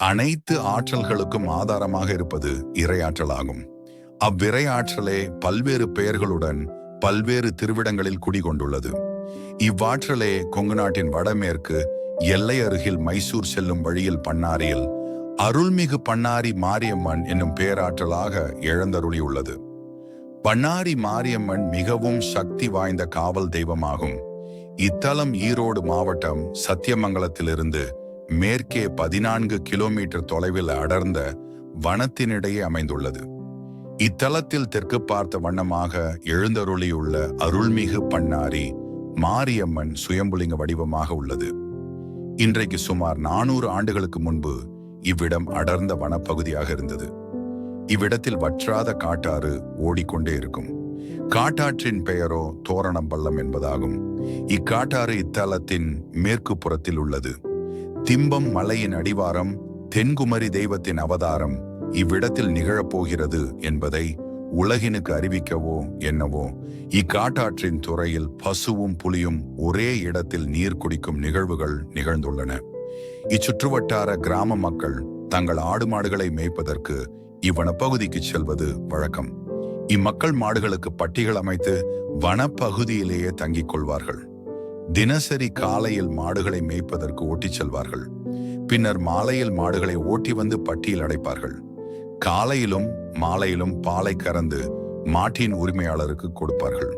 அனைத்து ஆற்றல்களுக்கும் ஆதாரமாக இருப்பது இறையாற்றலாகும் அவ்விரையாற்றலே பல்வேறு பெயர்களுடன் பல்வேறு திருவிடங்களில் குடிகொண்டுள்ளது. இவ்வாற்றலே கொங்கு நாட்டின் வடமேற்கு எல்லை அருகில் மைசூர் செல்லும் வழியில் பண்ணாரியில் அருள்மிகு பண்ணாரி மாரியம்மன் என்னும் பேராற்றலாக எழுந்தருளியுள்ளது. பண்ணாரி மாரியம்மன் மிகவும் சக்தி வாய்ந்த காவல் தெய்வமாகும். இத்தலம் ஈரோடு மாவட்டம் சத்தியமங்கலத்திலிருந்து மேற்கே பதினான்கு கிலோமீட்டர் தொலைவில் அடர்ந்த வனத்தினிடையே அமைந்துள்ளது. இத்தலத்தில் தெற்கு பார்த்த வண்ணமாக எழுந்தருளியுள்ள அருள்மிகு பண்ணாரி மாரியம்மன் சுயம்புலிங்க வடிவமாக உள்ளது. இன்றைக்கு சுமார் நானூறு ஆண்டுகளுக்கு முன்பு இவ்விடம் அடர்ந்த வனப்பகுதியாக இருந்தது. இவ்விடத்தில் வற்றாத காட்டாறு ஓடிக்கொண்டே இருக்கும். காட்டாற்றின் பெயரோ தோரணம்பள்ளம் என்பதாகும். இக்காட்டாறு இத்தலத்தின் மேற்கு புறத்தில் உள்ளது. திம்பம் மலையின் அடிவாரம் தென்குமரி தெய்வத்தின் அவதாரம் இவ்விடத்தில் நிகழப்போகிறது என்பதை உலகினுக்கு அறிவிக்கவோ என்னவோ இக்காட்டாற்றின் துறையில் பசுவும் புலியும் ஒரே இடத்தில் நீர் குடிக்கும் நிகழ்வுகள் நிகழ்ந்துள்ளன. இச்சுற்றுவட்டார கிராம மக்கள் தங்கள் ஆடு மாடுகளை மேய்ப்பதற்கு இவ்வனப்பகுதிக்கு செல்வது வழக்கம். இம்மக்கள் மாடுகளுக்கு பட்டிகள் அமைத்து வனப்பகுதியிலேயே தங்கிக் கொள்வார்கள். தினசரி காலையில் மாடுகளை மேய்ப்பதற்கு ஓட்டிச் செல்வார்கள். பின்னர் மாலையில் மாடுகளை ஓட்டி வந்து பட்டியில் அடைப்பார்கள். காலையிலும் மாலையிலும் பாலை கறந்து மாட்டின் உரிமையாளருக்கு கொடுப்பார்கள்.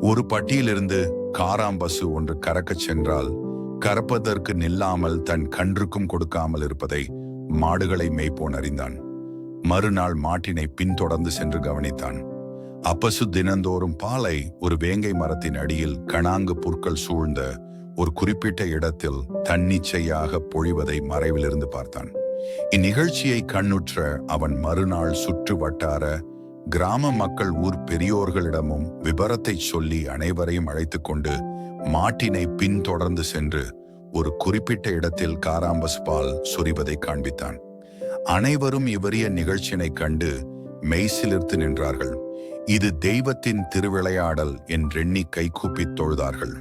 ஒரு பட்டியிலிருந்து காராம்பசு ஒன்று கறக்கச் சென்றால் கறப்பதற்கு நில்லாமல் தன் கன்றுக்கும் கொடுக்காமல் இருப்பதை மாடுகளை மேய்ப்போன் அறிந்தான். மறுநாள் மாட்டினை பின்தொடர்ந்து சென்று கவனித்தான். அப்பசு தினந்தோறும் பாலை ஒரு வேங்கை மரத்தின் அடியில் கணாங்கு புற்கள் சூழ்ந்த ஒரு குறிப்பிட்ட இடத்தில் தன்னிச்சையாக பொழிவதை மறைவிலிருந்து பார்த்தான். இந்நிகழ்ச்சியை கண்ணுற்ற அவன் மறுநாள் சுற்று வட்டார கிராம மக்கள் ஊர் பெரியோர்களிடமும் விபரத்தை சொல்லி அனைவரையும் அழைத்து கொண்டு மாட்டினை பின்தொடர்ந்து சென்று ஒரு குறிப்பிட்ட இடத்தில் காராம்பஸ் பால் சொரிவதை காண்பித்தான். அனைவரும் இவரிய நிகழ்ச்சியினை கண்டு மெய்சிலிர்த்து நின்றார்கள். இது தெய்வத்தின் திருவிளையாடல் என்றெண்ணி கைகூப்பித் தொழுதார்கள்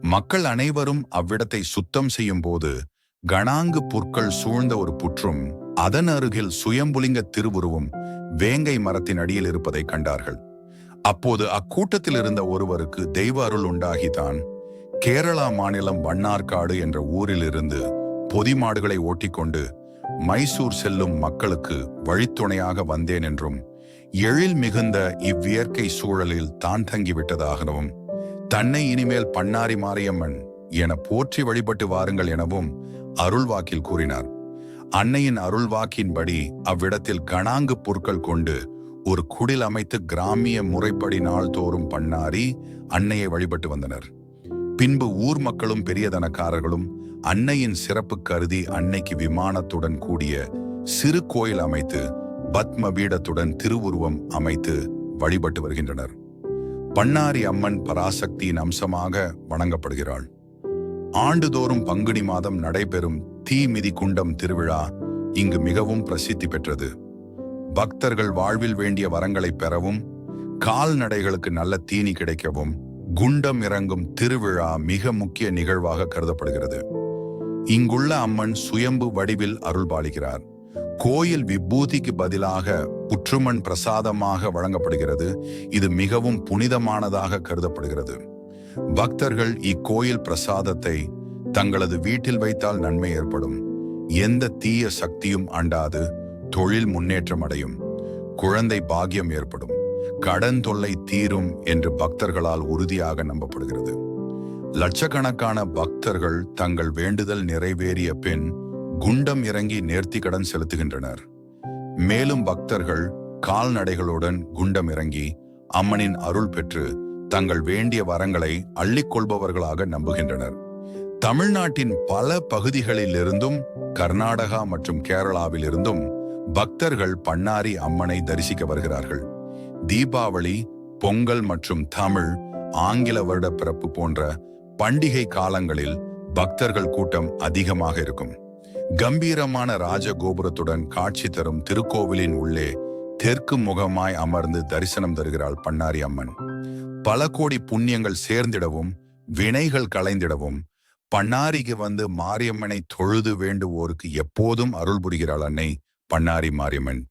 மக்கள் அனைவரும் அவ்விடத்தை சுத்தம் செய்யும் போது கணாங்கு புற்கள் சூழ்ந்த ஒரு புற்றும் அதன் அருகில் சுயம்புலிங்க திருவுருவும் வேங்கை மரத்தின் அடியில் இருப்பதை கண்டார்கள். அப்போது அக்கூட்டத்தில் இருந்த ஒருவருக்கு தெய்வ அருள் உண்டாகிதான் கேரளா மாநிலம் வண்ணார்காடு என்ற ஊரிலிருந்து பொதி மாடுகளை ஓட்டிக்கொண்டு மைசூர் செல்லும் மக்களுக்கு வழித்துணையாக வந்தேன் என்றும் எழில் மிகுந்த இவ்வியற்கை சூழலில் தான் தங்கிவிட்டதாகவும் தன்னை இனிமேல் பண்ணாரி மாரியம்மன் என போற்றி வழிபட்டு வாருங்கள் எனவும் அருள்வாக்கில் கூறினார். அன்னையின் அருள்வாக்கின்படி அவ்விடத்தில் கணாங்கு பொருட்கள் கொண்டு ஒரு குடில் அமைத்து கிராமிய முறைப்படி நாள்தோறும் பண்ணாரி அன்னையை வழிபட்டு வந்தனர். பின்பு ஊர் மக்களும் பெரியதனக்காரர்களும் அன்னையின் சிறப்பு கருதி அன்னைக்கு விமானத்துடன் கூடிய சிறு கோயில் அமைத்து பத்ம பீடத்துடன் திருவுருவம் அமைத்து வழிபட்டு வருகின்றனர். பண்ணாரி அம்மன் பராசக்தியின் அம்சமாக வணங்கப்படுகிறாள். ஆண்டுதோறும் பங்குனி மாதம் நடைபெறும் தீமிதி குண்டம் திருவிழா இங்கு மிகவும் பிரசித்தி பெற்றது. பக்தர்கள் வாழ்வில் வேண்டிய வரங்களை பெறவும் கால்நடைகளுக்கு நல்ல தீனி கிடைக்கவும் குண்டம் இறங்கும் திருவிழா மிக முக்கிய நிகழ்வாக கருதப்படுகிறது. இங்குள்ள அம்மன் சுயம்பு வடிவில் அருள்பாலிக்கிறார். கோயில் விபூதிக்கு பதிலாக புற்றுமண் பிரசாதமாக வழங்கப்படுகிறது. இது மிகவும் புனிதமானதாக கருதப்படுகிறது. பக்தர்கள் இக்கோயில் பிரசாதத்தை தங்களது வீட்டில் வைத்தால் நன்மை ஏற்படும். எந்த தீய சக்தியும் அண்டாது தொழில் முன்னேற்றம் அடையும் குழந்தை பாக்கியம் ஏற்படும் கடன் தொல்லை தீரும் என்று பக்தர்களால் உறுதியாக நம்பப்படுகிறது. லட்சக்கணக்கான பக்தர்கள் தங்கள் வேண்டுதல் நிறைவேறிய பின் குண்டம் இறங்கி நேர்த்திக்கடன் செலுத்துகின்றனர். மேலும் பக்தர்கள் கால்நடைகளுடன் குண்டம் இறங்கி அம்மனின் அருள் பெற்று தங்கள் வேண்டிய வரங்களை அள்ளிக்கொள்பவர்களாக நம்புகின்றனர். தமிழ்நாட்டின் பல பகுதிகளிலிருந்தும் கர்நாடகா மற்றும் கேரளாவிலிருந்தும் பக்தர்கள் பண்ணாரி அம்மனை தரிசிக்க வருகிறார்கள். தீபாவளி பொங்கல் மற்றும் தமிழ் ஆங்கில வருட பிறப்பு போன்ற பண்டிகை காலங்களில் பக்தர்கள் கூட்டம் அதிகமாக இருக்கும். கம்பீரமான ராஜகோபுரத்துடன் காட்சி தரும் திருக்கோவிலின் உள்ளே தெற்கு முகமாய் அமர்ந்து தரிசனம் தருகிறாள் பண்ணாரி அம்மன். பல கோடி புண்ணியங்கள் சேர்ந்திடவும் வினைகள் கலைந்திடவும் பண்ணாரிக்கு வந்து மாரியம்மனை தொழுது வேண்டுவோருக்கு எப்போதும் அருள் புரிகிறாள் அன்னை பண்ணாரி மாரியம்மன்.